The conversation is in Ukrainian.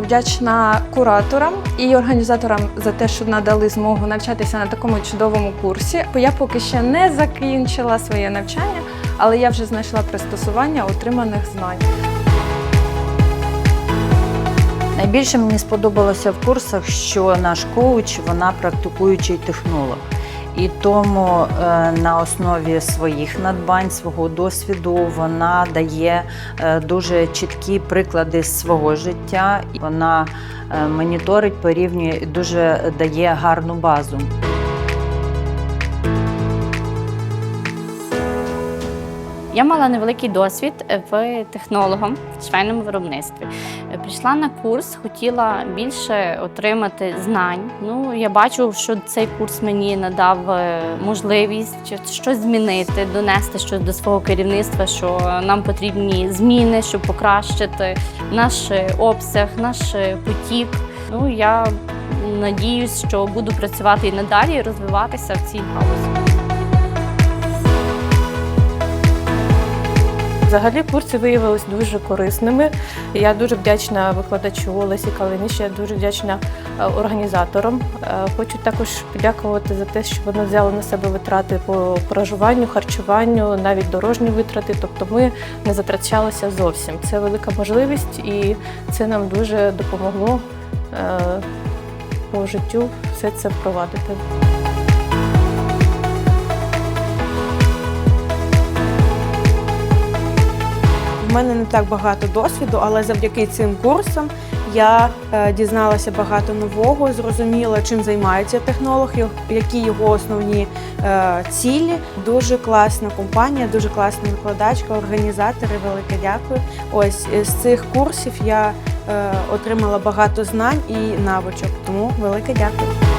вдячна кураторам і організаторам за те, що надали змогу навчатися на такому чудовому курсі. Бо я поки ще не закінчила своє навчання, але я вже знайшла пристосування отриманих знань. Найбільше мені сподобалося в курсах, що наш коуч вона практикуючий технолог. І тому е, на основі своїх надбань, свого досвіду, вона дає е, дуже чіткі приклади свого життя. Вона е, моніторить, порівнює і дуже дає гарну базу. Я мала невеликий досвід в технологом в швейному виробництві. Прийшла на курс, хотіла більше отримати знань. Ну, я бачу, що цей курс мені надав е, можливість щось змінити, донести щось до свого керівництва, що нам потрібні зміни, щоб покращити наш обсяг, наш потік. Ну, я надіюсь, що буду працювати і надалі, і розвиватися в цій галузі. Взагалі курси виявилися дуже корисними. Я дуже вдячна викладачу Олесі Калиніш, я дуже вдячна е, організаторам. Е, Хочу також подякувати за те, що вони взяли на себе витрати по проживанню, харчуванню, навіть дорожні витрати. Тобто ми не затрачалися зовсім. Це велика можливість і це нам дуже допомогло е, по життю все це впровадити. Мене не так багато досвіду, але завдяки цим курсам я е, дізналася багато нового, зрозуміла, чим займається технолог, які його основні е, цілі. Дуже класна компанія, дуже класна викладачка, організатори. Велике дякую. Ось е, з цих курсів я отримала багато знань і навичок. Тому велике дякую.